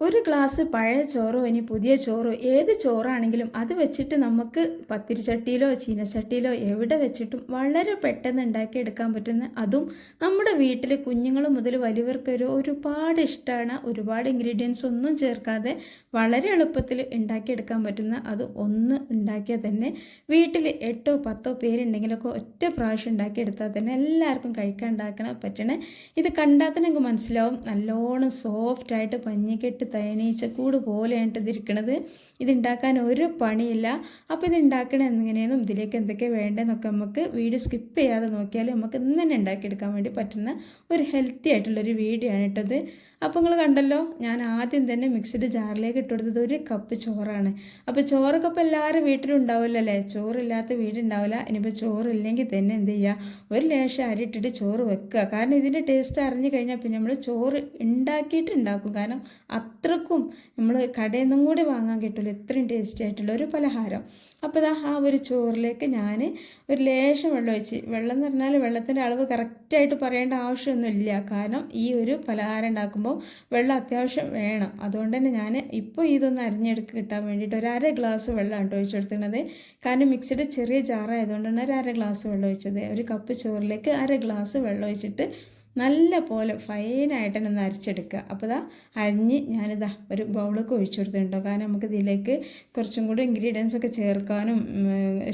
ഒരു ഗ്ലാസ് പഴയ ചോറോ ഇനി പുതിയ ചോറോ ഏത് ചോറാണെങ്കിലും അത് വെച്ചിട്ട് നമുക്ക് പത്തിരിച്ചട്ടിയിലോ ചീനച്ചട്ടിയിലോ എവിടെ വെച്ചിട്ടും വളരെ പെട്ടെന്ന് ഉണ്ടാക്കിയെടുക്കാൻ പറ്റുന്ന അതും നമ്മുടെ വീട്ടിൽ കുഞ്ഞുങ്ങൾ മുതൽ വലിയവർക്ക് ഒരു ഒരുപാട് ഇഷ്ടമാണ് ഒരുപാട് ഇൻഗ്രീഡിയൻസ് ഒന്നും ചേർക്കാതെ വളരെ എളുപ്പത്തിൽ ഉണ്ടാക്കിയെടുക്കാൻ പറ്റുന്ന അത് ഒന്ന് ഉണ്ടാക്കിയാൽ തന്നെ വീട്ടിൽ എട്ടോ പത്തോ പേരുണ്ടെങ്കിലൊക്കെ ഒറ്റ പ്രാവശ്യം ഉണ്ടാക്കിയെടുത്താൽ തന്നെ എല്ലാവർക്കും കഴിക്കാൻ ഉണ്ടാക്കണ പറ്റണേ. ഇത് കണ്ടാൽ തന്നെ നമുക്ക് മനസ്സിലാവും. നല്ലോണം സോഫ്റ്റായിട്ട് പഞ്ഞിക്കെട്ട് തേനീച്ചക്കൂട് പോലെയാണ് ഇതിരിക്കണത്. ഇതുണ്ടാക്കാൻ ഒരു പണിയില്ല. അപ്പോൾ ഇത് ഉണ്ടാക്കണത് എങ്ങനെയെന്നും ഇതിലേക്ക് എന്തൊക്കെ വേണ്ടതെന്നൊക്കെ നമുക്ക് വീഡിയോ സ്കിപ്പ് ചെയ്യാതെ നോക്കിയാൽ നമുക്ക് ഇന്ന് തന്നെ ഉണ്ടാക്കിയെടുക്കാൻ വേണ്ടി പറ്റുന്ന ഒരു ഹെൽത്തി ആയിട്ടുള്ളൊരു വീഡിയോ ആണ് ഇട്ടത് അപ്പോൾ നിങ്ങൾ കണ്ടല്ലോ ഞാൻ ആദ്യം തന്നെ മിക്സിഡ് ജാറിലേക്ക് ഇട്ട് കൊടുത്തത് ഒരു കപ്പ് ചോറാണ്. അപ്പോൾ ചോറൊക്കെ ഇപ്പോൾ എല്ലാവരും വീട്ടിലും ഉണ്ടാവില്ല അല്ലേ ചോറില്ലാത്ത വീടുണ്ടാവില്ല ഇനിയിപ്പോൾ ചോറില്ലെങ്കിൽ തന്നെ എന്ത് ചെയ്യുക ഒരു ലേശം അരി ഇട്ടിട്ട് ചോറ് വെക്കുക. കാരണം ഇതിന്റെ ടേസ്റ്റ് അറിഞ്ഞു കഴിഞ്ഞാൽ പിന്നെ നമ്മൾ ചോറ് ഉണ്ടാക്കിയിട്ട് ഉണ്ടാക്കും. കാരണം അത്രക്കും നമ്മൾ കടയിൽ നിന്നും കൂടി വാങ്ങാൻ കിട്ടില്ല ഇത്രയും ടേസ്റ്റി ആയിട്ടുള്ള ഒരു പലഹാരം. അപ്പോൾ ഇതാ ആ ഒരു ചോറിലേക്ക് ഞാൻ ഒരു ലേശം വെള്ളം ഒഴിച്ച് വെള്ളം എന്ന് പറഞ്ഞാൽ വെള്ളത്തിന്റെ അളവ് കറക്റ്റായിട്ട് പറയേണ്ട ആവശ്യമൊന്നുമില്ല കാരണം ഈ ഒരു പലഹാരം ഉണ്ടാക്കുമ്പോൾ വെള്ളം അത്യാവശ്യം വേണം. അതുകൊണ്ട് തന്നെ ഞാൻ ഇപ്പോൾ ഇതൊന്ന് അരിഞ്ഞെടുക്ക് കിട്ടാൻ വേണ്ടിയിട്ട് ഒരു അര ഗ്ലാസ് വെള്ളമാണ് ഒഴിച്ചു കൊടുക്കുന്നത് കാരണം മിക്സിയുടെ ചെറിയ ജാറായതുകൊണ്ടാണ് ഒരു അര ഗ്ലാസ് വെള്ളം ഒഴിച്ചത്. ഒരു കപ്പ് ചോറിലേക്ക് അര ഗ്ലാസ് വെള്ളം ഒഴിച്ചിട്ട് നല്ല പോലെ ഫൈനായിട്ട് തന്നെ ഒന്ന് അരച്ചെടുക്കുക. അപ്പോൾ ഇതാ അരിഞ്ഞ് ഞാനിതാ ഒരു ബൗളൊക്കെ ഒഴിച്ചു കൊടുത്തിട്ടുണ്ടോ കാരണം നമുക്ക് ഇതിലേക്ക് കുറച്ചും കൂടി ഇൻഗ്രീഡിയൻസ് ഒക്കെ ചേർക്കാനും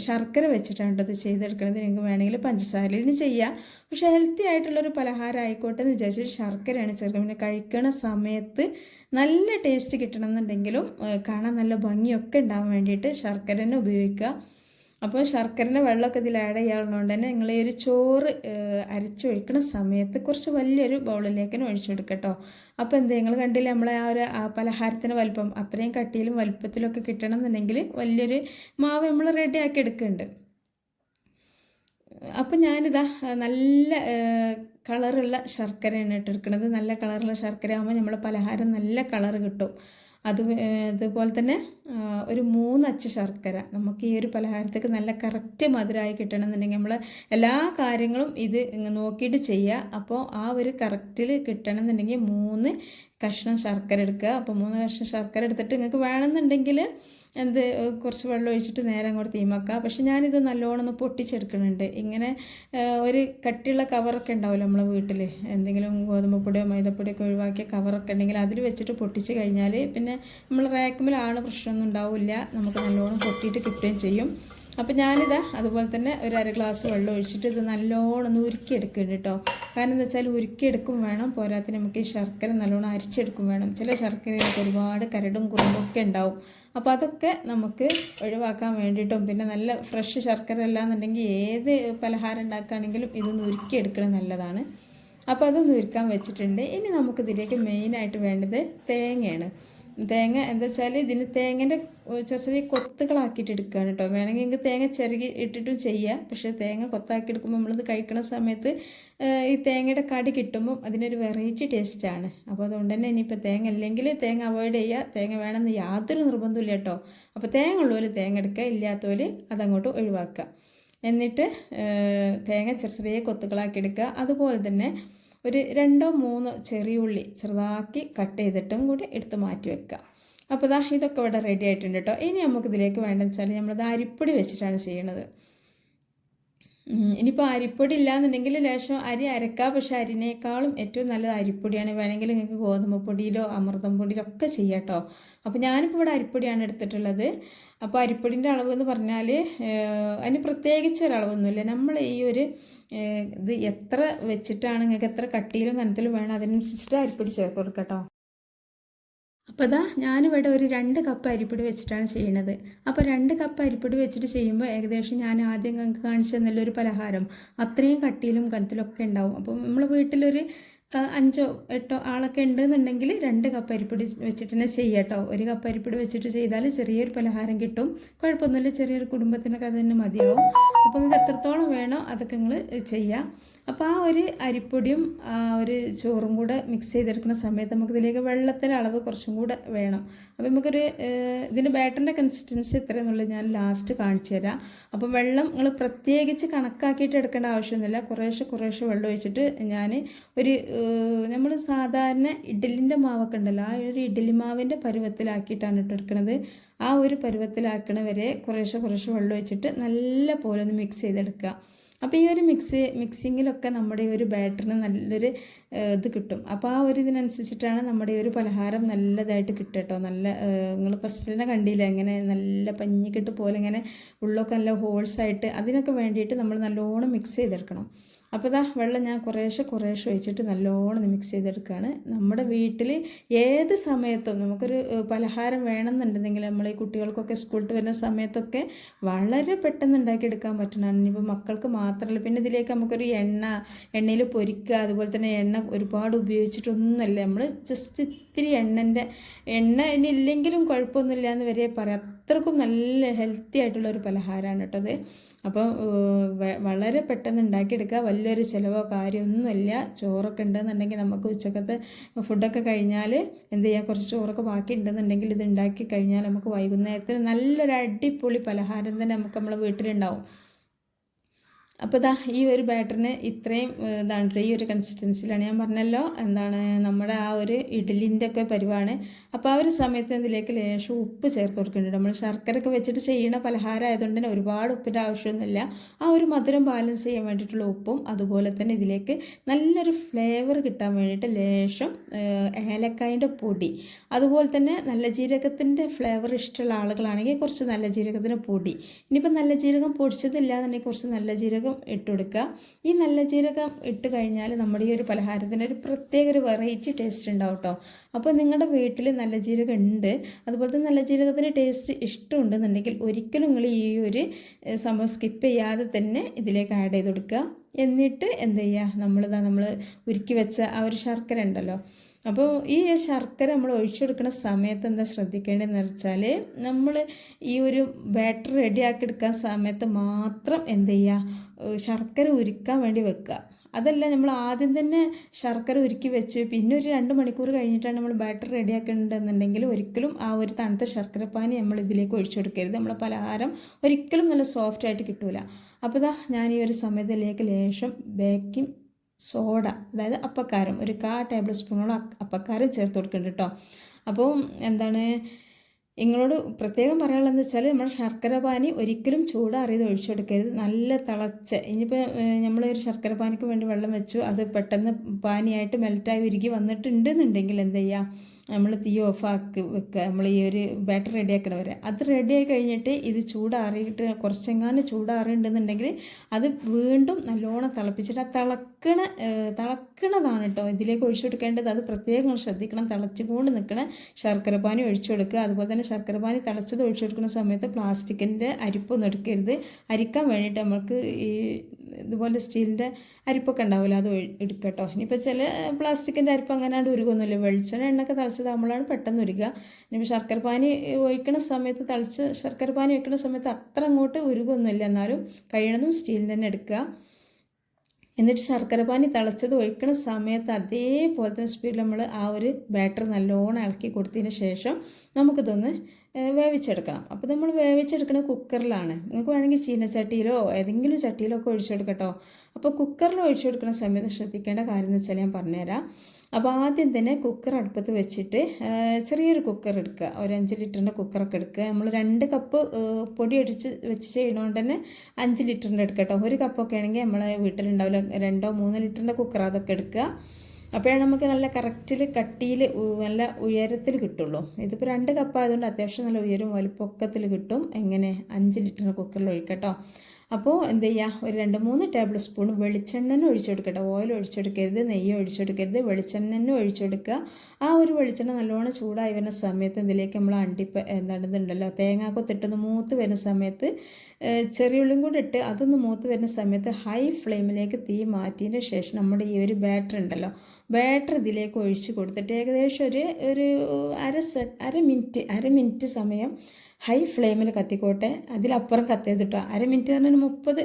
ശർക്കര വെച്ചിട്ടാണ് കേട്ടോ ഇത് ചെയ്തെടുക്കുന്നത് നിങ്ങൾക്ക് വേണമെങ്കിൽ പഞ്ചസാരയിൽ ചെയ്യാം. പക്ഷേ ഹെൽത്തി ആയിട്ടുള്ളൊരു പലഹാരം ആയിക്കോട്ടെ എന്ന് വിചാരിച്ചിട്ട് ശർക്കരയാണ് ചേർക്കുന്നത്. പിന്നെ കഴിക്കണ സമയത്ത് നല്ല ടേസ്റ്റ് കിട്ടണമെന്നുണ്ടെങ്കിലും കാണാൻ നല്ല ഭംഗിയൊക്കെ ഉണ്ടാവാൻ വേണ്ടിയിട്ട് ശർക്കര തന്നെ ഉപയോഗിക്കുക. അപ്പോൾ ശർക്കരന്റെ വെള്ളമൊക്കെ ഇതിൽ ആഡ് ചെയ്യാറുള്ളതുകൊണ്ട് തന്നെ നിങ്ങൾ ഈ ഒരു ചോറ് അരച്ചൊഴിക്കുന്ന സമയത്ത് കുറച്ച് വലിയൊരു ബൗളിലേക്ക് തന്നെ ഒഴിച്ചെടുക്കുക കേട്ടോ അപ്പോൾ എന്ത് നിങ്ങൾ കണ്ടില്ലേ നമ്മളെ ആ ഒരു പലഹാരത്തിന്റെ വലിപ്പം അത്രയും കട്ടിയിലും വലിപ്പത്തിലൊക്കെ കിട്ടണം എന്നുണ്ടെങ്കിൽ വലിയൊരു മാവ് നമ്മൾ റെഡിയാക്കി എടുക്കുന്നുണ്ട്. അപ്പം ഞാനിതാ നല്ല കളറുള്ള ശർക്കരയാണ് ഇട്ടെടുക്കുന്നത് നല്ല കളറുള്ള ശർക്കര ആകുമ്പോൾ നമ്മൾ പലഹാരം നല്ല കളറ് കിട്ടും. അത് അതുപോലെ തന്നെ ഒരു മൂന്നച്ച് ശർക്കര. നമുക്ക് ഈ ഒരു പലഹാരത്തേക്ക് നല്ല കറക്റ്റ് മധുരമായി കിട്ടണമെന്നുണ്ടെങ്കിൽ നമ്മൾ എല്ലാ കാര്യങ്ങളും ഇത് നോക്കിയിട്ട് ചെയ്യുക അപ്പോൾ ആ ഒരു കറക്റ്റിൽ കിട്ടണമെന്നുണ്ടെങ്കിൽ മൂന്ന് കഷ്ണം ശർക്കര എടുക്കുക. അപ്പോൾ മൂന്ന് കഷ്ണം ശർക്കര എടുത്തിട്ട് നിങ്ങൾക്ക് വേണമെന്നുണ്ടെങ്കിൽ എന്ത് കുറച്ച് വെള്ളം ഒഴിച്ചിട്ട് നേരെ അങ്ങോട്ട് തീമാക്കുക പക്ഷെ ഞാനിത് നല്ലോണം ഒന്ന് പൊട്ടിച്ചെടുക്കുന്നുണ്ട്. ഇങ്ങനെ ഒരു കട്ടിയുള്ള കവറൊക്കെ ഉണ്ടാവുമല്ലോ നമ്മളെ വീട്ടിൽ എന്തെങ്കിലും ഗോതമ്പ് പൊടിയോ മൈദപ്പൊടിയൊക്കെ ഒഴിവാക്കിയ കവറൊക്കെ ഉണ്ടെങ്കിൽ അതിൽ വെച്ചിട്ട് പൊട്ടിച്ച് കഴിഞ്ഞാൽ പിന്നെ നമ്മൾ റാക്കുമ്പിലാണ് പ്രശ്നമൊന്നും ഉണ്ടാവില്ല. നമുക്ക് നല്ലോണം പൊട്ടിയിട്ട് കിട്ടുകയും ചെയ്യും. അപ്പോൾ ഞാനിതാ അതുപോലെ തന്നെ ഒരു അര ഗ്ലാസ് വെള്ളം ഒഴിച്ചിട്ട് ഇത് നല്ലോണം ഒന്ന് ഉരുക്കിയെടുക്കുന്നുണ്ട് കേട്ടോ. കാരണം എന്താ വെച്ചാൽ ഉരുക്കിയെടുക്കും വേണം പോരാത്തിന് നമുക്ക് ഈ ശർക്കര നല്ലോണം അരിച്ചെടുക്കും വേണം. ചില ശർക്കരയൊക്കെ ഒരുപാട് കരടും കുറുമ്പൊക്കെ ഉണ്ടാവും. അപ്പോൾ അതൊക്കെ നമുക്ക് ഒഴിവാക്കാൻ വേണ്ടിയിട്ടും പിന്നെ നല്ല ഫ്രഷ് ശർക്കര അല്ലാന്നുണ്ടെങ്കിൽ ഏത് പലഹാരം ഉണ്ടാക്കുകയാണെങ്കിലും ഇത് നുരുക്കിയെടുക്കണത് നല്ലതാണ്. അപ്പോൾ അത് നുരുക്കാൻ വെച്ചിട്ടുണ്ട്. ഇനി നമുക്കിതിലേക്ക് മെയിനായിട്ട് വേണ്ടത് തേങ്ങയാണ്. തേങ്ങ എന്താ വെച്ചാൽ ഇതിന് തേങ്ങന്റെ ചെറിയ കൊത്തുകളാക്കിയിട്ട് എടുക്കുകയാണ് കേട്ടോ വേണമെങ്കിൽ നിങ്ങൾക്ക് തേങ്ങ ചെറുകി ഇട്ടിട്ടും ചെയ്യാം. പക്ഷേ തേങ്ങ കൊത്താക്കി എടുക്കുമ്പോൾ നമ്മളിത് കഴിക്കുന്ന സമയത്ത് ഈ തേങ്ങയുടെ കടി കിട്ടുമ്പോൾ അതിനൊരു വെറൈറ്റി ടേസ്റ്റാണ് അപ്പോൾ അതുകൊണ്ട് തന്നെ ഇനിയിപ്പോൾ തേങ്ങ ഇല്ലെങ്കിൽ തേങ്ങ അവോയ്ഡ് ചെയ്യുക തേങ്ങ വേണമെന്ന് യാതൊരു നിർബന്ധമില്ല കേട്ടോ അപ്പോൾ തേങ്ങ ഉള്ളവർ തേങ്ങ എടുക്കുക ഇല്ലാത്തവർ അതങ്ങോട്ട് ഒഴിവാക്കുക എന്നിട്ട് തേങ്ങ ചെറിയ ചെറിയ കൊത്തുകളാക്കി എടുക്കുക അതുപോലെ തന്നെ ഒരു രണ്ടോ മൂന്നോ ചെറിയ ഉള്ളി ചെറുതാക്കി കട്ട് ചെയ്തിട്ടും കൂടി എടുത്ത് മാറ്റി വെക്കുക. അപ്പോൾ ഇതാ ഇതൊക്കെ ഇവിടെ റെഡി ആയിട്ടുണ്ട് കേട്ടോ. ഇനി നമുക്കിതിലേക്ക് വേണ്ടതെന്ന് വെച്ചാൽ നമ്മളത് അരിപ്പൊടി വെച്ചിട്ടാണ് ചെയ്യണത് ഇനിയിപ്പോൾ അരിപ്പൊടി ഇല്ലാന്നുണ്ടെങ്കിൽ ലേശം അരി അരക്കാം. പക്ഷേ അരിനേക്കാളും ഏറ്റവും നല്ലത് അരിപ്പൊടിയാണ്. വേണമെങ്കിൽ നിങ്ങൾക്ക് ഗോതമ്പ് പൊടിയിലോ അമൃതം പൊടിയിലോ ഒക്കെ ചെയ്യാം കേട്ടോ അപ്പോൾ ഞാനിപ്പോൾ ഇവിടെ അരിപ്പൊടിയാണ് എടുത്തിട്ടുള്ളത്. അപ്പോൾ അരിപ്പൊടിന്റെ അളവ് എന്ന് പറഞ്ഞാൽ അതിന് പ്രത്യേകിച്ച് ഒരളവൊന്നുമില്ല നമ്മൾ ഈ ഒരു ഇത് എത്ര വെച്ചിട്ടാണ് നിങ്ങൾക്ക് എത്ര കട്ടിയിലും കനത്തിലും വേണം അതിനനുസരിച്ചിട്ട് അരിപ്പൊടി ചേർത്ത് കൊടുക്കാം കേട്ടോ അപ്പോൾ ഇതാ ഞാനിവിടെ ഒരു രണ്ട് കപ്പ് അരിപ്പൊടി വെച്ചിട്ടാണ് ചെയ്യുന്നത് അപ്പോൾ രണ്ട് കപ്പ് അരിപ്പൊടി വെച്ചിട്ട് ചെയ്യുമ്പോൾ ഏകദേശം ഞാൻ ആദ്യം നിങ്ങൾക്ക് കാണിച്ചു നല്ലൊരു പലഹാരം. അത്രയും കട്ടിയിലും കനത്തിലൊക്കെ ഉണ്ടാവും. അപ്പോൾ നമ്മൾ വീട്ടിലൊരു അഞ്ചോ എട്ടോ ആളൊക്കെ ഉണ്ടെന്നുണ്ടെങ്കിൽ രണ്ട് കപ്പ് അരിപ്പൊടി വെച്ചിട്ട് തന്നെ ചെയ്യാം കേട്ടോ ഒരു കപ്പ് അരിപ്പൊടി വെച്ചിട്ട് ചെയ്താൽ ചെറിയൊരു പലഹാരം കിട്ടും. കുഴപ്പമൊന്നുമില്ല. ചെറിയൊരു കുടുംബത്തിനൊക്കെ അത് തന്നെ മതിയാവും. അപ്പോൾ നിങ്ങൾക്ക് എത്രത്തോളം വേണോ അതൊക്കെ നിങ്ങൾ ചെയ്യാം. അപ്പോൾ ആ ഒരു അരിപ്പൊടിയും ആ ഒരു ചോറും കൂടെ മിക്സ് ചെയ്തെടുക്കുന്ന സമയത്ത് നമുക്ക് ഇതിലേക്ക് വെള്ളത്തിന്റെ അളവ് കുറച്ചും കൂടെ വേണം. അപ്പോൾ നമുക്കൊരു ഇതിന്റെ ബാറ്ററിന്റെ കൺസിസ്റ്റൻസി എത്രയെന്നുള്ളത് ഞാൻ ലാസ്റ്റ് കാണിച്ചു തരാം. അപ്പോൾ വെള്ളം നിങ്ങൾ പ്രത്യേകിച്ച് കണക്കാക്കിയിട്ട് എടുക്കേണ്ട ആവശ്യമൊന്നുമില്ല. കുറേശ്ശെ കുറേശ്ശെ വെള്ളം ഒഴിച്ചിട്ട് ഞാൻ ഒരു നമ്മൾ സാധാരണ ഇഡ്ഡലിന്റെ മാവൊക്കെ ഉണ്ടല്ലോ ആ ഒരു ഇഡ്ഡലി മാവിന്റെ പരുവത്തിലാക്കിയിട്ടാണ് ഇട്ട് എടുക്കുന്നത് ആ ഒരു പരുവത്തിലാക്കണ വരെ കുറേശ്ശെ കുറേശ്ശെ വെള്ളം ഒഴിച്ചിട്ട് നല്ല പോലെ ഒന്ന് മിക്സ് ചെയ്തെടുക്കുക. അപ്പോൾ ഈ ഒരു മിക്സ് മിക്സിങ്ങിലൊക്കെ നമ്മുടെ ഈ ഒരു ബാറ്ററിന് നല്ലൊരു ഇത് കിട്ടും. അപ്പോൾ ആ ഒരു ഇതിനനുസരിച്ചിട്ടാണ് നമ്മുടെ ഈ ഒരു പലഹാരം നല്ലതായിട്ട് കിട്ടുക കേട്ടോ നല്ല നിങ്ങൾ ഫസ്റ്റ് തന്നെ കണ്ടില്ല ഇങ്ങനെ നല്ല പഞ്ഞിക്കെട്ട് പോലെ ഇങ്ങനെ ഉള്ളൊക്കെ നല്ല ഹോൾസ് ആയിട്ട് അതിനൊക്കെ വേണ്ടിയിട്ട് നമ്മൾ നല്ലോണം മിക്സ് ചെയ്തെടുക്കണം. അപ്പോൾ ഇതാ വെള്ളം ഞാൻ കുറേശ്ശെ കുറേശ്ശെ ഒഴിച്ചിട്ട് നല്ലോണം മിക്സ് ചെയ്തെടുക്കുകയാണ് നമ്മുടെ വീട്ടിൽ ഏത് സമയത്തും നമുക്കൊരു പലഹാരം വേണമെന്നുണ്ടെങ്കിൽ നമ്മൾ ഈ കുട്ടികൾക്കൊക്കെ സ്കൂളിൽ വരുന്ന സമയത്തൊക്കെ വളരെ പെട്ടെന്ന് ഉണ്ടാക്കിയെടുക്കാൻ പറ്റുന്നതാണ്. ഇനിയിപ്പോൾ മക്കൾക്ക് മാത്രമല്ല പിന്നെ ഇതിലേക്ക് നമുക്കൊരു എണ്ണ എണ്ണയിൽ പൊരിക്കുക അതുപോലെ തന്നെ എണ്ണ ഒരുപാട് ഉപയോഗിച്ചിട്ടൊന്നുമല്ല. നമ്മൾ ജസ്റ്റ് ഇത്തിരി എണ്ണന്റെ എണ്ണ ഇനി ഇല്ലെങ്കിലും കുഴപ്പമൊന്നുമില്ല എന്ന് വരെ പറയാം. അത്രക്കും നല്ല ഹെൽത്തി ആയിട്ടുള്ള ഒരു പലഹാരമാണ് കേട്ടോ അത്. അപ്പോൾ ഏഹ്, വ- വളരെ പെട്ടെന്ന് ഉണ്ടാക്കിയെടുക്കുക. വലിയൊരു ചിലവോ കാര്യമൊന്നുമില്ല ചോറൊക്കെ ഉണ്ടെന്നുണ്ടെങ്കിൽ നമുക്ക് ഉച്ചക്കത്തെ ഫുഡൊക്കെ കഴിഞ്ഞാൽ എന്ത് ചെയ്യുക കുറച്ച് ചോറൊക്കെ ബാക്കി ഉണ്ടെന്നുണ്ടെങ്കിൽ ഇത് ഉണ്ടാക്കി കഴിഞ്ഞാൽ നമുക്ക് വൈകുന്നേരത്തിന് നല്ലൊരു അടിപൊളി പലഹാരം തന്നെ നമുക്ക് നമ്മളെ വീട്ടിലുണ്ടാവും. അപ്പോൾ ഇതാ ഈ ഒരു ബാറ്ററിന് ഇത്രയും ഇതാണ് ഈ ഒരു കൺസിസ്റ്റൻസിയിലാണ് ഞാൻ പറഞ്ഞല്ലോ. എന്താണ് നമ്മുടെ ആ ഒരു ഇഡലിന്റെ ഒക്കെ പരിവാണ്. അപ്പോൾ ആ ഒരു സമയത്ത് ഇതിലേക്ക് ലേശം ഉപ്പ് ചേർത്ത് കൊടുക്കുന്നുണ്ട് നമ്മൾ ശർക്കരയൊക്കെ വെച്ചിട്ട് ചെയ്യുന്ന പലഹാരം ആയതുകൊണ്ട് തന്നെ ഒരുപാട് ഉപ്പിന്റെ ആവശ്യമൊന്നുമില്ല. ആ ഒരു മധുരം ബാലൻസ് ചെയ്യാൻ വേണ്ടിയിട്ടുള്ള ഉപ്പും അതുപോലെ തന്നെ ഇതിലേക്ക് നല്ലൊരു ഫ്ലേവർ കിട്ടാൻ വേണ്ടിയിട്ട് ലേശം ഏലക്കായന്റെ പൊടി അതുപോലെ തന്നെ നല്ല ജീരകത്തിന്റെ ഫ്ലേവർ ഇഷ്ടമുള്ള ആളുകളാണെങ്കിൽ കുറച്ച് നല്ല ജീരകത്തിന്റെ പൊടി. ഇനിയിപ്പോൾ നല്ല ജീരകം പൊടിച്ചതില്ല എന്നുണ്ടെങ്കിൽ കുറച്ച് നല്ല ജീരകം ഇട്ട് കൊടുക്കുക. ഈ നല്ല ജീരകം ഇട്ട് കഴിഞ്ഞാൽ നമ്മുടെ ഈ ഒരു പലഹാരത്തിന് ഒരു പ്രത്യേക ഒരു വെറൈറ്റി ടേസ്റ്റ് ഉണ്ടാവും കേട്ടോ അപ്പോൾ നിങ്ങളുടെ വീട്ടിൽ നല്ല ജീരകം ഉണ്ട്. അതുപോലെ തന്നെ നല്ല ജീരകത്തിന്റെ ടേസ്റ്റ് ഇഷ്ടമുണ്ടെന്നുണ്ടെങ്കിൽ ഒരിക്കലും നിങ്ങൾ ഈ ഒരു സംഭവം സ്കിപ്പ് ചെയ്യാതെ തന്നെ ഇതിലേക്ക് ആഡ് ചെയ്ത് കൊടുക്കുക. എന്നിട്ട് എന്ത് ചെയ്യുക? നമ്മളിതാ നമ്മൾ ഉരുക്കി വെച്ച ആ ഒരു ശർക്കര ഉണ്ടല്ലോ. അപ്പോൾ ഈ ശർക്കര നമ്മൾ ഒഴിച്ചെടുക്കുന്ന സമയത്ത് എന്താ ശ്രദ്ധിക്കേണ്ടതെന്ന് വെച്ചാൽ നമ്മൾ ഈ ഒരു ബാറ്റർ റെഡിയാക്കി എടുക്കാൻ സമയത്ത് മാത്രം എന്ത് ചെയ്യുക ശർക്കര ഉരുക്കാൻ വേണ്ടി വെക്കുക. അതല്ല നമ്മൾ ആദ്യം തന്നെ ശർക്കര ഉരുക്കി വെച്ച് പിന്നെ ഒരു രണ്ട് മണിക്കൂർ കഴിഞ്ഞിട്ടാണ് നമ്മൾ ബാറ്റർ റെഡിയാക്കേണ്ടതെന്നുണ്ടെങ്കിൽ ഒരിക്കലും ആ ഒരു തണുത്ത ശർക്കരപ്പാനി നമ്മൾ ഇതിലേക്ക് ഒഴിച്ചു കൊടുക്കരുത് നമ്മളെ പലഹാരം ഒരിക്കലും നല്ല സോഫ്റ്റ് ആയിട്ട് കിട്ടൂല. അപ്പോൾ ഇതാ ഞാൻ ഈ ഒരു സമയത്തിലേക്ക് ലേശം ബേക്കിംഗ് സോഡ അതായത് അപ്പക്കാരം ഒരു കാ ടേബിൾ സ്പൂണോളം അപ്പക്കാരം ചേർത്ത് കൊടുക്കുന്നുണ്ട് കേട്ടോ അപ്പോൾ എന്താണ് നിങ്ങളോട് പ്രത്യേകം പറയാനുള്ളതെന്ന് വെച്ചാൽ നമ്മൾ ശർക്കര പാനി ഒരിക്കലും ചൂടാറിയത് ഒഴിച്ചു കൊടുക്കരുത്. നല്ല തിളച്ച ഇനിയിപ്പോൾ നമ്മൾ ഒരു ശർക്കര പാനിക്ക് വേണ്ടി വെള്ളം വെച്ചു അത് പെട്ടെന്ന് പാനിയായിട്ട് മെൽറ്റായി ഉരുകി വന്നിട്ടുണ്ടെന്നുണ്ടെങ്കിൽ എന്ത് ചെയ്യുക നമ്മൾ തീ ഓഫാക്കി വെക്കുക നമ്മൾ ഈ ഒരു ബാറ്റർ റെഡിയാക്കണ വരെ. അത് റെഡിയായി കഴിഞ്ഞിട്ട് ഇത് ചൂടാറിയിട്ട് കുറച്ചെങ്ങാനും ചൂടാറിയിട്ടുണ്ടെന്നുണ്ടെങ്കിൽ അത് വീണ്ടും നല്ലോണം തിളപ്പിച്ചിട്ട് ആ തിളക്കണ തിളക്കണതാണ് കേട്ടോ ഇതിലേക്ക് ഒഴിച്ചു കൊടുക്കേണ്ടത് അത് പ്രത്യേകം ശ്രദ്ധിക്കണം. തിളച്ചുകൊണ്ട് നിൽക്കണ ശർക്കര പാനി ഒഴിച്ചു കൊടുക്കുക. അതുപോലെ തന്നെ ശർക്കര പാനി തിളച്ചത് ഒഴിച്ചു കൊടുക്കുന്ന സമയത്ത് പ്ലാസ്റ്റിക്കിന്റെ അരിപ്പൊന്നും എടുക്കരുത്. അരിക്കാൻ വേണ്ടിയിട്ട് നമുക്ക് ഈ ഇതുപോലെ സ്റ്റീലിന്റെ അരിപ്പൊക്കെ ഉണ്ടാവില്ല അത് എടുക്കട്ടോ. ഇനിയിപ്പോൾ ചില പ്ലാസ്റ്റിക്കിന്റെ അരിപ്പ് അങ്ങനെ ഉരുകൊന്നുമില്ല വെളിച്ചെണ്ണ എണ്ണയൊക്കെ തിളച്ചതാകുമ്പോഴാണ് പെട്ടെന്ന് ഉരുക ഇനിയിപ്പോൾ ശർക്കര പാനി ഒഴിക്കുന്ന സമയത്ത് തിളച്ച് ശർക്കര പാനി ഒഴിക്കുന്ന സമയത്ത് അത്ര അങ്ങോട്ട് ഉരുകൊന്നുമില്ല. എന്നാലും കഴിയണതും സ്റ്റീലിന് തന്നെ എടുക്കുക. എന്നിട്ട് ശർക്കര പാനി തിളച്ചത് ഒഴിക്കുന്ന സമയത്ത് അതേപോലെ തന്നെ സ്പീഡിൽ നമ്മൾ ആ ഒരു ബാറ്റർ നല്ലോണം ഇളക്കി കൊടുത്തതിന് ശേഷം നമുക്കിതൊന്ന് വേവിച്ചെടുക്കണം. അപ്പോൾ നമ്മൾ വേവിച്ചെടുക്കുന്ന കുക്കറിലാണ്. നിങ്ങൾക്ക് വേണമെങ്കിൽ ചീനച്ചട്ടിയിലോ ഏതെങ്കിലും ചട്ടിയിലോ ഒക്കെ ഒഴിച്ചെടുക്കട്ടോ. അപ്പോൾ കുക്കറിൽ ഒഴിച്ചെടുക്കുന്ന സമയത്ത് ശ്രദ്ധിക്കേണ്ട കാര്യം എന്ന് വെച്ചാൽ ഞാൻ പറഞ്ഞുതരാം. അപ്പോൾ ആദ്യം തന്നെ കുക്കർ അടുപ്പത്ത് വെച്ചിട്ട് ചെറിയൊരു കുക്കർ എടുക്കുക. ഒരു അഞ്ച് ലിറ്ററിന്റെ കുക്കറൊക്കെ എടുക്കുക. നമ്മൾ രണ്ട് കപ്പ് പൊടി അടിച്ച് വെച്ച് ചെയ്യണോണ്ട് തന്നെ അഞ്ച് ലിറ്ററിന്റെ എടുക്കുക കേട്ടോ. ഒരു കപ്പൊക്കെ ആണെങ്കിൽ നമ്മളെ വീട്ടിലുണ്ടാവില്ല. രണ്ടോ മൂന്നോ ലിറ്ററിന്റെ കുക്കർ അതൊക്കെ എടുക്കുക. അപ്പോഴാണ് നമുക്ക് നല്ല കറക്റ്റിൽ കട്ടിയിൽ നല്ല ഉയരത്തിൽ കിട്ടുള്ളൂ. ഇതിപ്പോൾ രണ്ട് കപ്പ് ആയതുകൊണ്ട് അത്യാവശ്യം നല്ല ഉയരും വലുപ്പൊക്കത്തിൽ കിട്ടും. എങ്ങനെ? അഞ്ച് ലിറ്ററിന്റെ കുക്കറിൽ ഒഴിക്കട്ടോ അപ്പോൾ എന്ത് ചെയ്യുക ഒരു രണ്ട് മൂന്ന് ടേബിൾ സ്പൂൺ വെളിച്ചെണ്ണ ഒഴിച്ചെടുക്കട്ടെ. ഓയിൽ ഒഴിച്ചെടുക്കരുത് നെയ്യ് ഒഴിച്ചെടുക്കരുത്. വെളിച്ചെണ്ണ ഒഴിച്ചെടുക്കുക. ആ ഒരു വെളിച്ചെണ്ണ നല്ലോണം ചൂടായി വരുന്ന സമയത്ത് ഇതിലേക്ക് നമ്മൾ അണ്ടിപ്പ ഇതുണ്ടല്ലോ തേങ്ങാക്കൊത്തിട്ടൊന്ന് മൂത്ത് വരുന്ന സമയത്ത് ചെറിയ ചെറിയുള്ളിയും കൂടി ഇട്ട് അതൊന്ന് മൂത്ത് വരുന്ന സമയത്ത് ഹൈ ഫ്ലെയിമിലേക്ക് തീ മാറ്റിയതിന് ശേഷം നമ്മുടെ ഈ ഒരു ബാറ്റർ ഉണ്ടല്ലോ ബാറ്റർ ഇതിലേക്ക് ഒഴിച്ച് കൊടുത്തിട്ട് ഏകദേശം ഒരു ഒരു അര സെ അര മിനിറ്റ് അര മിനിറ്റ് സമയം ഹൈ ഫ്ലെയിമിൽ കത്തിക്കോട്ടെ. അതിലപ്പുറം കത്തിയതിട്ടോ അര മിനിറ്റ് പറഞ്ഞാൽ മുപ്പത്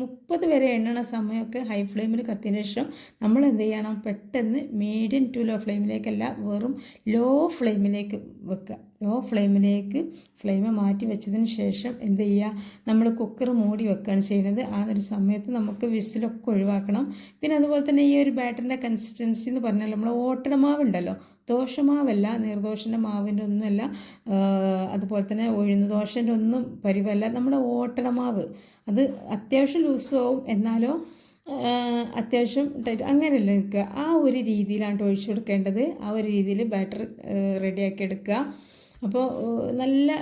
മുപ്പത് വരെ എണ്ണണ സമയമൊക്കെ ഹൈ ഫ്ലെയിമിൽ കത്തിയതിന് ശേഷം നമ്മൾ എന്ത് ചെയ്യണം? പെട്ടെന്ന് മീഡിയം ടു ലോ ഫ്ലെയിമിലേക്കല്ല വെറും ലോ ഫ്ലെയിമിലേക്ക് വെക്കുക ലോ ഫ്ലെയിമിലേക്ക് ഫ്ലെയിം മാറ്റി വെച്ചതിന് ശേഷം എന്ത് ചെയ്യുക നമ്മൾ കുക്കർ മൂടി വെക്കുകയാണ് ചെയ്യുന്നത്. ആ ഒരു സമയത്ത് നമുക്ക് വിസിലൊക്കെ ഒഴിവാക്കണം. പിന്നെ അതുപോലെ തന്നെ ഈ ഒരു ബാറ്ററിന്റെ കൺസിസ്റ്റൻസി എന്ന് പറഞ്ഞാൽ നമ്മൾ ഓട്ടടമാവ് ഉണ്ടല്ലോ. ദോശമാവല്ല നീർദോശന്റെ മാവിന്റെ ഒന്നുമല്ല അതുപോലെ തന്നെ ഒഴിഞ്ഞ ദോശന്റെ ഒന്നും പരിവല്ല. നമ്മുടെ ഓട്ടടമാവ് അത് അത്യാവശ്യം ലൂസാവും എന്നാലോ അത്യാവശ്യം ടൈറ്റ് അങ്ങനെയല്ല നിൽക്കുക. ആ ഒരു രീതിയിലാണ് ഒഴിച്ചു കൊടുക്കേണ്ടത്. ആ ഒരു രീതിയിൽ ബാറ്റർ റെഡിയാക്കി എടുക്കുക. അപ്പോൾ നല്ല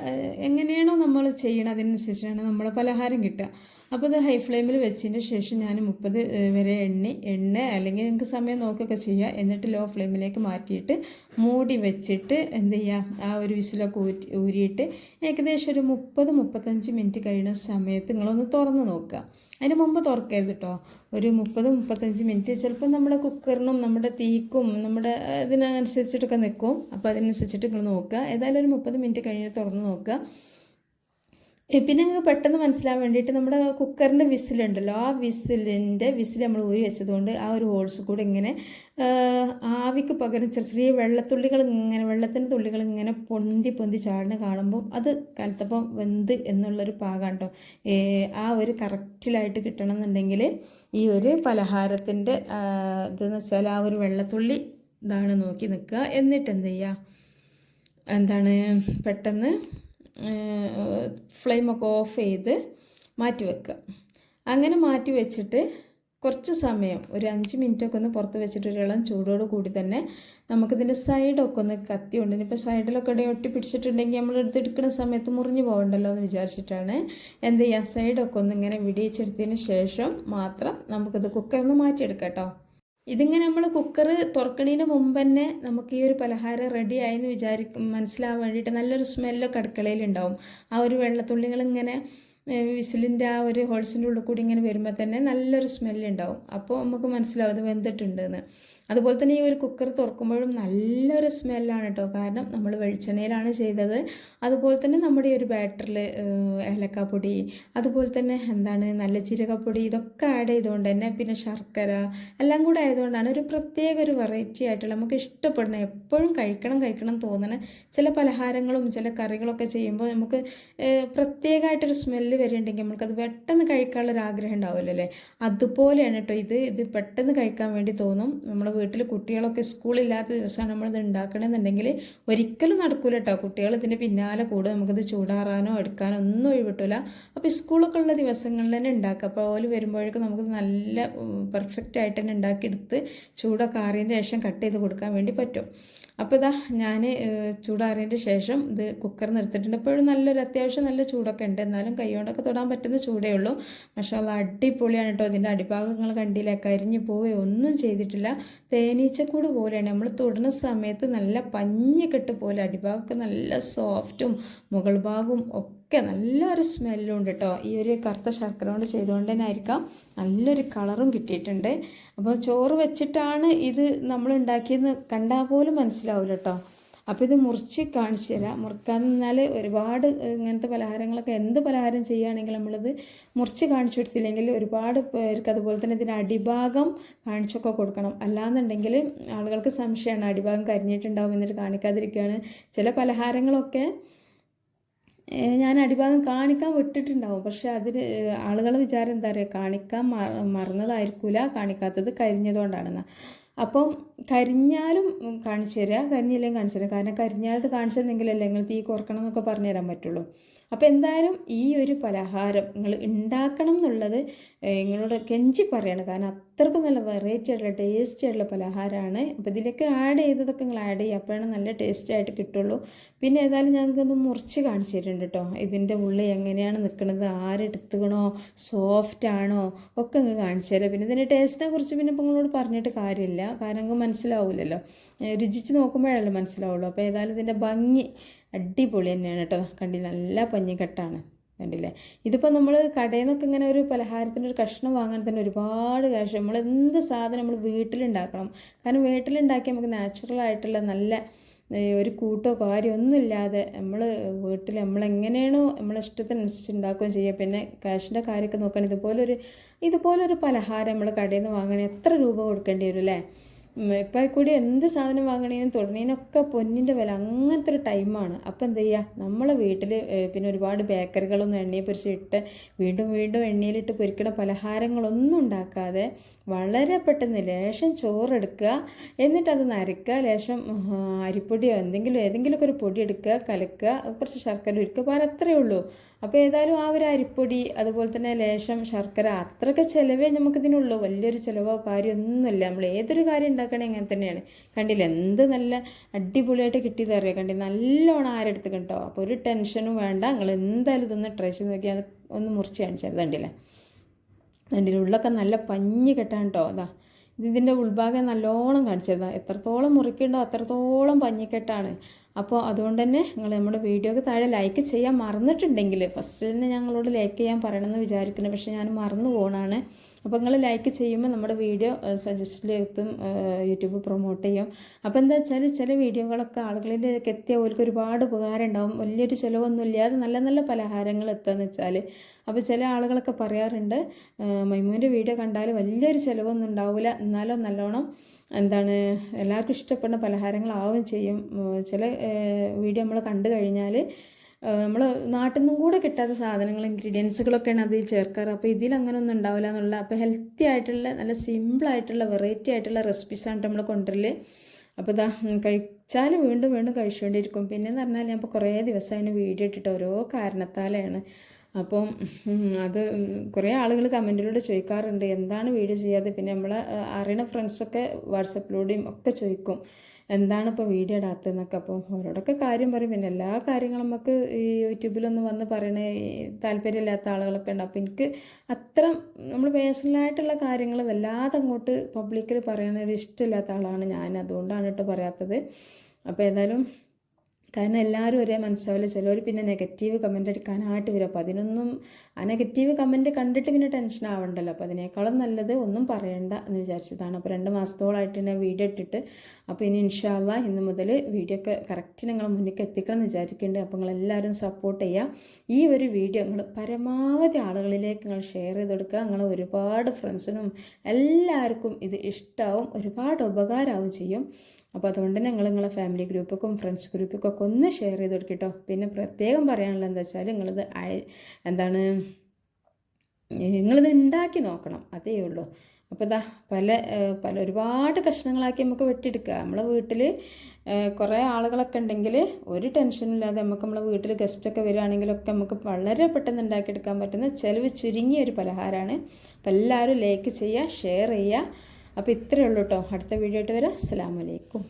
എങ്ങനെയാണോ നമ്മൾ ചെയ്യണത് അതിനനുസരിച്ചാണ് നമ്മൾ പലഹാരം കിട്ടുക. അപ്പോൾ ഇത് ഹൈ ഫ്ലെയിമിൽ വെച്ചതിന് ശേഷം ഞാൻ മുപ്പത് വരെ എണ്ണി എണ്ണ അല്ലെങ്കിൽ നിങ്ങൾക്ക് സമയം നോക്കുകയൊക്കെ ചെയ്യുക എന്നിട്ട് ലോ ഫ്ലെയിമിലേക്ക് മാറ്റിയിട്ട് മൂടി വെച്ചിട്ട് എന്ത് ചെയ്യുക ആ ഒരു വിസിലൊക്കെ ഊറ്റി ഊരിയിട്ട് ഏകദേശം ഒരു മുപ്പത് മുപ്പത്തഞ്ച് മിനിറ്റ് കഴിയുന്ന സമയത്ത് നിങ്ങളൊന്ന് തുറന്ന് നോക്കുക. അതിന് മുമ്പ് തുറക്കരുത് കേട്ടോ ഒരു മുപ്പത് മുപ്പത്തഞ്ച് മിനിറ്റ് ചിലപ്പോൾ നമ്മുടെ കുക്കറിനും നമ്മുടെ തീക്കും നമ്മുടെ ഇതിനനുസരിച്ചിട്ടൊക്കെ നിൽക്കും. അപ്പോൾ അതിനനുസരിച്ചിട്ട് നിങ്ങൾ നോക്കുക. ഏതായാലും ഒരു മുപ്പത് മിനിറ്റ് കഴിഞ്ഞ് തുറന്ന് നോക്കുക. പിന്നെ നിങ്ങൾക്ക് പെട്ടെന്ന് മനസ്സിലാൻ വേണ്ടിയിട്ട് നമ്മുടെ കുക്കറിന്റെ വിസിലുണ്ടല്ലോ. ആ വിസിലിന്റെ വിസിൽ നമ്മൾ ഊരി വെച്ചതുകൊണ്ട് ആ ഒരു ഹോൾസ് കൂടെ ഇങ്ങനെ ആവിക്ക് പകരം ചെറിയ ചെറിയ വെള്ളത്തുള്ളികൾ ഇങ്ങനെ വെള്ളത്തിന്റെ തുള്ളികൾ ഇങ്ങനെ പൊന്തി പൊന്തി ചാടിന് കാണുമ്പോൾ അത് കലത്തപ്പം വെന്ത് എന്നുള്ളൊരു പാകാണ് കേട്ടോ ആ ഒരു കറക്റ്റിലായിട്ട് കിട്ടണം എന്നുണ്ടെങ്കിൽ ഈ ഒരു പലഹാരത്തിന്റെ ഇതെന്ന് വെച്ചാൽ ആ ഒരു വെള്ളത്തുള്ളി ഇതാണ് നോക്കി നിൽക്കുക. എന്നിട്ട് എന്ത് ചെയ്യുക? എന്താണ്? പെട്ടെന്ന് ഫ്ലെയിമൊക്കെ ഓഫ് ചെയ്ത് മാറ്റി വെക്കുക. അങ്ങനെ മാറ്റി വെച്ചിട്ട് കുറച്ച് സമയം ഒരു അഞ്ച് മിനിറ്റൊക്കെ ഒന്ന് പുറത്ത് വെച്ചിട്ട് ഒരു ചൂടോട് കൂടി തന്നെ നമുക്കിതിന്റെ സൈഡൊക്കെ ഒന്ന് കത്തി കൊണ്ട് ഇനിയിപ്പോൾ സൈഡിലൊക്കെ ഇടയിൽ ഒട്ടി പിടിച്ചിട്ടുണ്ടെങ്കിൽ നമ്മൾ എടുത്തെടുക്കുന്ന സമയത്ത് മുറിഞ്ഞു പോകണ്ടല്ലോ എന്ന് വിചാരിച്ചിട്ടാണ് എന്ത് ചെയ്യുക സൈഡൊക്കെ ഒന്ന് ഇങ്ങനെ വിടിയിച്ചെടുത്തതിന് ശേഷം മാത്രം നമുക്കിത് കുക്കറിൽ നിന്ന് മാറ്റിയെടുക്കാം കേട്ടോ. ഇതിങ്ങനെ നമ്മൾ കുക്കർ തുറക്കണതിന് മുമ്പ് തന്നെ നമുക്ക് ഈ ഒരു പലഹാരം റെഡി ആയെന്ന് വിചാരിക്കും മനസ്സിലാവാൻ വേണ്ടിയിട്ട് നല്ലൊരു സ്മെല്ലൊക്കെ അടുക്കളയിലുണ്ടാവും ആ ഒരു വെള്ളത്തുള്ളികൾ ഇങ്ങനെ വിസിലിന്റെ ആ ഒരു ഹോൾസിന്റെ ഉള്ളിൽ കൂടി ഇങ്ങനെ വരുമ്പോൾ തന്നെ നല്ലൊരു സ്മെല്ലുണ്ടാവും അപ്പോൾ നമുക്ക് മനസ്സിലാവും അത് വെന്തിട്ടുണ്ടെന്ന്. അതുപോലെ തന്നെ ഈ ഒരു കുക്കർ തുറക്കുമ്പോഴും നല്ലൊരു സ്മെല്ലാണ് കേട്ടോ കാരണം നമ്മൾ വെളിച്ചെണ്ണയിലാണ് ചെയ്തത്. അതുപോലെ തന്നെ നമ്മുടെ ഒരു ബാറ്ററിൽ ഏലക്കാപ്പൊടി അതുപോലെ തന്നെ എന്താണ് നല്ല ജീരകപ്പൊടി ഇതൊക്കെ ആഡ് ചെയ്തുകൊണ്ട് തന്നെ പിന്നെ ശർക്കര എല്ലാം കൂടെ ആയതുകൊണ്ടാണ് ഒരു പ്രത്യേക ഒരു വെറൈറ്റി ആയിട്ടുള്ള നമുക്ക് ഇഷ്ടപ്പെടുന്ന എപ്പോഴും കഴിക്കണം കഴിക്കണം തോന്നണ ചില പലഹാരങ്ങളും ചില കറികളൊക്കെ ചെയ്യുമ്പോൾ നമുക്ക് പ്രത്യേകമായിട്ടൊരു സ്മെല്ല് വരുന്നുണ്ടെങ്കിൽ നമുക്കത് പെട്ടെന്ന് കഴിക്കാനുള്ളൊരു ആഗ്രഹം ഉണ്ടാവില്ലല്ലേ? അതുപോലെയാണ് കേട്ടോ ഇത്. ഇത് പെട്ടെന്ന് കഴിക്കാൻ വേണ്ടി തോന്നും. നമ്മുടെ വീട്ടിൽ കുട്ടികളൊക്കെ സ്കൂളില്ലാത്ത ദിവസമാണ് നമ്മളിത് ഉണ്ടാക്കണമെന്നുണ്ടെങ്കിൽ ഒരിക്കലും നടക്കൂല കേട്ടോ കുട്ടികൾ ഇതിന്റെ പിന്നാലെ കൂടെ. നമുക്കിത് ചൂടാറാനോ എടുക്കാനോ ഒന്നും ഒഴിവിട്ടില്ല അപ്പോൾ സ്കൂളൊക്കെ ഉള്ള ദിവസങ്ങളിൽ തന്നെ ഉണ്ടാക്കുക അപ്പോൾ ഓൽ വരുമ്പോഴേക്കും നമുക്ക് നല്ല പെർഫെക്റ്റ് ആയിട്ട് തന്നെ ഉണ്ടാക്കിയെടുത്ത് ചൂടൊക്കെ ആറിയതിന് ശേഷം കട്ട് ചെയ്ത് കൊടുക്കാൻ വേണ്ടി പറ്റും. അപ്പോൾ ഇതാ ഞാൻ ചൂടാറിയതിന്റെ ശേഷം ഇത് കുക്കർ നിർത്തിയിട്ടുണ്ട്. ഇപ്പോഴും നല്ലൊരു അത്യാവശ്യം നല്ല ചൂടൊക്കെ ഉണ്ട്. എന്നാലും കൈകൊണ്ടൊക്കെ തൊടാൻ പറ്റുന്ന ചൂടേ ഉള്ളൂ. പക്ഷേ അത് അടിപൊളിയാണ് കേട്ടോ ഇതിന്റെ അടിഭാഗങ്ങൾ കണ്ടില്ല? കരിഞ്ഞു പോവുകയോ ഒന്നും ചെയ്തിട്ടില്ല. തേനീച്ചക്കൂട് പോലെയാണ്. നമ്മൾ തൊടുന്ന സമയത്ത് നല്ല പഞ്ഞിക്കെട്ട് പോലെ അടിഭാഗമൊക്കെ നല്ല സോഫ്റ്റും മുകൾ ഭാഗവും ഒക്കെ നല്ലൊരു സ്മെല്ലും ഉണ്ട് കേട്ടോ ഈ ഒരു കറുത്ത ശർക്കര കൊണ്ട് ചെയ്തുകൊണ്ട് തന്നെ ആയിരിക്കാം. നല്ലൊരു കളറും കിട്ടിയിട്ടുണ്ട്. അപ്പോൾ ചോറ് വെച്ചിട്ടാണ് ഇത് നമ്മൾ ഉണ്ടാക്കിയെന്ന് കണ്ടാൽ പോലും മനസ്സിലാവില്ല കേട്ടോ അപ്പോൾ ഇത് മുറിച്ച് കാണിച്ചു തരാം. മുറിക്കാൻ നിന്നാൽ ഒരുപാട് ഇങ്ങനത്തെ പലഹാരങ്ങളൊക്കെ എന്ത് പലഹാരം ചെയ്യുകയാണെങ്കിൽ നമ്മളിത് മുറിച്ച് കാണിച്ചു കൊടുത്തില്ലെങ്കിൽ ഒരുപാട് പേർക്ക് അതുപോലെ തന്നെ ഇതിന്റെ അടിഭാഗം കാണിച്ചൊക്കെ കൊടുക്കണം. അല്ലാന്നുണ്ടെങ്കിൽ ആളുകൾക്ക് സംശയമാണ്. അടിഭാഗം കരിഞ്ഞിട്ടുണ്ടാവും എന്നിട്ട് കാണിക്കാതിരിക്കുകയാണ്. ചില പലഹാരങ്ങളൊക്കെ ഞാൻ അടിഭാഗം കാണിക്കാൻ വിട്ടിട്ടുണ്ടാവും. പക്ഷെ അതിന് ആളുകളെ വിചാരം എന്താ പറയുക കാണിക്കാൻ മറ മറന്നതായിരിക്കില്ല കാണിക്കാത്തത് കരിഞ്ഞതുകൊണ്ടാണെന്ന്. അപ്പം കരിഞ്ഞാലും കാണിച്ചു തരാം. കരിഞ്ഞില്ലെങ്കിൽ കാണിച്ചു തരാം. കാരണം കരിഞ്ഞാലത് കാണിച്ചു തന്നെങ്കിലല്ലേ നിങ്ങൾ തീ കുറക്കണം എന്നൊക്കെ പറഞ്ഞു തരാൻ പറ്റുള്ളൂ. അപ്പോൾ എന്തായാലും ഈ ഒരു പലഹാരം നിങ്ങൾ ഉണ്ടാക്കണം എന്നുള്ളത് നിങ്ങളോട് കെഞ്ചി പറയണം. കാരണം അത്രക്കും നല്ല വെറൈറ്റി ആയിട്ടുള്ള ടേസ്റ്റി ആയിട്ടുള്ള പലഹാരമാണ്. അപ്പോൾ ഇതിലേക്ക് ആഡ് ചെയ്തതൊക്കെ നിങ്ങൾ ആഡ് ചെയ്യുക. അപ്പോഴാണ് നല്ല ടേസ്റ്റി ആയിട്ട് കിട്ടുള്ളൂ. പിന്നെ ഏതായാലും ഞങ്ങൾക്കൊന്ന് മുറിച്ച് കാണിച്ചു തരുന്നുണ്ട് കേട്ടോ. ഇതിന്റെ ഉള്ളിൽ എങ്ങനെയാണ് നിൽക്കുന്നത്? ആരെടുത്തുകണോ സോഫ്റ്റ് ആണോ? ഒക്കെ അങ്ങ് കാണിച്ചു തരാം. പിന്നെ ഇതിന്റെ ടേസ്റ്റിനെ കുറിച്ച് പിന്നെ ഇപ്പോൾ നിങ്ങളോട് പറഞ്ഞിട്ട് കാര്യമില്ല. കാരണം നിങ്ങൾക്ക് മനസ്സിലാവില്ലല്ലോ രുചിച്ച് നോക്കുമ്പോഴല്ലോ മനസ്സിലാവുള്ളൂ. അപ്പോൾ ഏതായാലും ഇതിന്റെ ഭംഗി അടിപൊളി തന്നെയാണ് കേട്ടോ. കണ്ടില്ല? നല്ല പഞ്ഞിക്കെട്ടാണ് കണ്ടില്ലേ? ഇതിപ്പോൾ നമ്മൾ കടയിൽ നിന്നൊക്കെ ഇങ്ങനെ ഒരു പലഹാരത്തിന്റെ ഒരു കഷ്ണം വാങ്ങാൻ തന്നെ ഒരുപാട് കാശ് നമ്മൾ എന്ത് സാധനം നമ്മൾ വീട്ടിലുണ്ടാക്കണം. കാരണം വീട്ടിലുണ്ടാക്കി നമുക്ക് നാച്ചുറലായിട്ടുള്ള നല്ല ഒരു കൂട്ടോ കാര്യമോ ഒന്നുമില്ലാതെ നമ്മൾ വീട്ടിൽ നമ്മളെങ്ങനെയാണോ നമ്മളെ ഇഷ്ടത്തിനനുസരിച്ച് ഉണ്ടാക്കുകയും ചെയ്യുക. പിന്നെ കാശിന്റെ കാര്യമൊക്കെ നോക്കുകയാണെങ്കിൽ ഇതുപോലൊരു ഇതുപോലൊരു പലഹാരം നമ്മൾ കടയിൽ നിന്ന് വാങ്ങണേ എത്ര രൂപ കൊടുക്കേണ്ടി വരും അല്ലേ? ഇപ്പം കൂടി എന്ത് സാധനം വാങ്ങണേനും തൊടണേനൊക്കെ പൊന്നിന്റെ വില. അങ്ങനത്തെ ഒരു ടൈമാണ് അപ്പോൾ എന്ത് ചെയ്യുക നമ്മളെ വീട്ടിൽ പിന്നെ ഒരുപാട് ബേക്കറികളൊന്നും എണ്ണയിൽ പൊരിച്ചിട്ട് വീണ്ടും വീണ്ടും എണ്ണയിലിട്ട് പൊരിക്കണ പലഹാരങ്ങളൊന്നും ഉണ്ടാക്കാതെ വളരെ പെട്ടെന്ന് ലേശം ചോറെടുക്കുക. എന്നിട്ട് നരക്കുക. ലേശം അരിപ്പൊടിയോ എന്തെങ്കിലും ഏതെങ്കിലുമൊക്കെ ഒരു പൊടി എടുക്കുക കലക്കുക കുറച്ച് ശർക്കര ഒരുക്കുക പാൽ അത്രയേ ഉള്ളൂ. അപ്പോൾ ഏതായാലും ആ ഒരു അരിപ്പൊടി അതുപോലെ തന്നെ ലേശം ശർക്കര അത്രയൊക്കെ ചിലവേ നമുക്കിതിനുള്ളൂ. വലിയൊരു ചിലവോ കാര്യമൊന്നുമില്ല നമ്മൾ ഏതൊരു കാര്യം ഉണ്ടാക്കണേ ഇങ്ങനെ തന്നെയാണ്. കണ്ടില്ല? എന്ത് നല്ല അടിപൊളിയായിട്ട് കിട്ടിയത് അറിയാം? കണ്ടി നല്ലോണം ആരെടുത്ത് കേട്ടോ. അപ്പോൾ ഒരു ടെൻഷനും വേണ്ട. നിങ്ങൾ എന്തായാലും ഇതൊന്ന് ട്രൈ ചെയ്ത് നോക്കിയാൽ അത് ഒന്ന് മുറിച്ച് കാണിച്ചത് കണ്ടില്ലേ? കണ്ടില്ല? ഉള്ളൊക്കെ നല്ല പഞ്ഞി കെട്ടാൻ കേട്ടോ അതാ ഇത് ഇതിന്റെ ഉൾഭാഗം നല്ലോണം കാണിച്ചതാണ് എത്രത്തോളം മുറിക്കണ്ടോ അത്രത്തോളം പഞ്ഞിക്കെട്ടാണ്. അപ്പോൾ അതുകൊണ്ട് തന്നെ നിങ്ങൾ നമ്മുടെ വീഡിയോക്ക് താഴെ ലൈക്ക് ചെയ്യാൻ മറന്നിട്ടുണ്ടെങ്കിൽ ഫസ്റ്റ് തന്നെ ഞങ്ങളോട് ലൈക്ക് ചെയ്യാൻ പറയണമെന്ന് വിചാരിക്കുന്നു. പക്ഷേ ഞാൻ മറന്നു പോകണാണ് അപ്പോൾ നിങ്ങൾ ലൈക്ക് ചെയ്യുമ്പോൾ നമ്മുടെ വീഡിയോ സജസ്റ്റിലെത്തും യൂട്യൂബ് പ്രൊമോട്ട് ചെയ്യും. അപ്പോൾ എന്താ വെച്ചാൽ ചില വീഡിയോകളൊക്കെ ആളുകളിലേക്ക് എത്തിയ അവർക്ക് ഒരുപാട് ഉപകാരം ഉണ്ടാവും വലിയൊരു ചിലവൊന്നും ഇല്ലാതെ നല്ല നല്ല പലഹാരങ്ങൾ എത്തുകയെന്ന് വെച്ചാൽ അപ്പോൾ ചില ആളുകളൊക്കെ പറയാറുണ്ട് മൈമൂന്റെ വീഡിയോ കണ്ടാൽ വലിയൊരു ചിലവൊന്നും ഉണ്ടാവില്ല എന്നാലും നല്ലോണം എന്താണ് എല്ലാവർക്കും ഇഷ്ടപ്പെടുന്ന പലഹാരങ്ങളാവുകയും ചെയ്യും. ചില വീഡിയോ നമ്മൾ കണ്ടു കഴിഞ്ഞാൽ നമ്മൾ നാട്ടിൽ നിന്നും കൂടെ കിട്ടാത്ത സാധനങ്ങൾ ഇൻഗ്രീഡിയൻസുകളൊക്കെയാണ് അതിൽ ചേർക്കാറ്. അപ്പോൾ ഇതിൽ അങ്ങനെ ഒന്നും ഉണ്ടാവില്ല എന്നുള്ള അപ്പോൾ ഹെൽത്തി ആയിട്ടുള്ള നല്ല സിമ്പിൾ ആയിട്ടുള്ള വെറൈറ്റി ആയിട്ടുള്ള റെസിപ്പീസാണ് നമ്മൾ കൊണ്ടുവരൽ. അപ്പോൾ ഇതാ കഴിച്ചാൽ വീണ്ടും വീണ്ടും കഴിച്ചുകൊണ്ടിരിക്കും പിന്നെന്ന് പറഞ്ഞാൽ ഞാൻ ഇപ്പോൾ കുറേ ദിവസമായിട്ട് വീഡിയോ ഇട്ടിട്ട് ഓരോ കാരണത്താലാണ്. അപ്പം അത് കുറേ ആളുകൾ കമന്റിലൂടെ ചോദിക്കാറുണ്ട് എന്താണ് വീഡിയോ ചെയ്യാതെ? പിന്നെ നമ്മളെ അറിയണ ഫ്രണ്ട്സൊക്കെ വാട്സപ്പിലൂടെയും ഒക്കെ ചോദിക്കും എന്താണ് ഇപ്പോൾ വീഡിയോ ഇടാത്തതെന്നൊക്കെ. അപ്പോൾ അവരോടൊക്കെ കാര്യം പറയും പിന്നെ എല്ലാ കാര്യങ്ങളും നമുക്ക് ഈ യൂട്യൂബിലൊന്നും വന്ന് പറയണ താല്പര്യമില്ലാത്ത ആളുകളൊക്കെ ഉണ്ട്. അപ്പോൾ എനിക്ക് അത്ര നമ്മൾ പേഴ്സണലായിട്ടുള്ള കാര്യങ്ങൾ വല്ലാതെ അങ്ങോട്ട് പബ്ലിക്കിൽ പറയണ ഇഷ്ടമില്ലാത്ത ആളാണ് ഞാൻ. അതുകൊണ്ടാണ് കേട്ടോ പറയാത്തത്. അപ്പോൾ ഏതായാലും കാരണം എല്ലാവരും ഒരേ മനസ്സാവില്ല. ചിലവർ പിന്നെ നെഗറ്റീവ് കമന്റ് എടുക്കാനായിട്ട് വരും. അപ്പോൾ അതിനൊന്നും ആ നെഗറ്റീവ് കമന്റ് കണ്ടിട്ട് പിന്നെ ടെൻഷൻ ആവണ്ടല്ലോ. അപ്പോൾ അതിനേക്കാളും നല്ലത് ഒന്നും പറയണ്ട എന്ന് വിചാരിച്ചതാണ്. അപ്പോൾ രണ്ട് മാസത്തോളമായിട്ട് ഞാൻ വീഡിയോ ഇട്ടിട്ട് അപ്പോൾ ഇനി ഇൻഷാല്ല ഇന്ന് മുതൽ വീഡിയോ ഒക്കെ കറക്റ്റ് നിങ്ങൾ മുന്നിലേക്ക് എത്തിക്കണം എന്ന് വിചാരിക്കുന്നുണ്ട് അപ്പോൾ നിങ്ങളെല്ലാവരും സപ്പോർട്ട് ചെയ്യുക ഈ ഒരു വീഡിയോ നിങ്ങൾ പരമാവധി ആളുകളിലേക്ക് നിങ്ങൾ ഷെയർ ചെയ്ത് കൊടുക്കുക. നിങ്ങൾ ഒരുപാട് ഫ്രണ്ട്സിനും എല്ലാവർക്കും ഇത് ഇഷ്ടമാവും ഒരുപാട് ഉപകാരമാവും ചെയ്യും. അപ്പോൾ അതുകൊണ്ട് ഞങ്ങൾ നിങ്ങളെ ഫാമിലി ഗ്രൂപ്പൊക്കെ ഫ്രണ്ട്സ് ഗ്രൂപ്പൊക്കെ ഒക്കെ ഒന്ന് ഷെയർ ചെയ്ത് കൊടുക്കട്ടോ. പിന്നെ പ്രത്യേകം പറയാനുള്ളത് എന്താ വെച്ചാൽ നിങ്ങളിത് എന്താണ് നിങ്ങളിത് ഉണ്ടാക്കി നോക്കണം. അതേ ഉള്ളൂ. അപ്പോൾ ഇതാ പല പല ഒരുപാട് കഷ്ണങ്ങളാക്കി നമുക്ക് വെട്ടിയെടുക്കുക. നമ്മളെ വീട്ടിൽ കുറേ ആളുകളൊക്കെ ഉണ്ടെങ്കിൽ ഒരു ടെൻഷനും ഇല്ലാതെ നമുക്ക് നമ്മളെ വീട്ടിൽ ഗസ്റ്റൊക്കെ വരികയാണെങ്കിലൊക്കെ നമുക്ക് വളരെ പെട്ടെന്ന് ഉണ്ടാക്കിയെടുക്കാൻ പറ്റുന്ന ചിലവ് ചുരുങ്ങിയ ഒരു പലഹാരമാണ് അപ്പോൾ എല്ലാവരും ലൈക്ക് ചെയ്യുക ഷെയർ ചെയ്യുക. അപ്പോൾ ഇത്രയേ ഉള്ളൂ കേട്ടോ. അടുത്ത വീഡിയോ ആയിട്ട് വരാം. അസ്സാം വലൈക്കും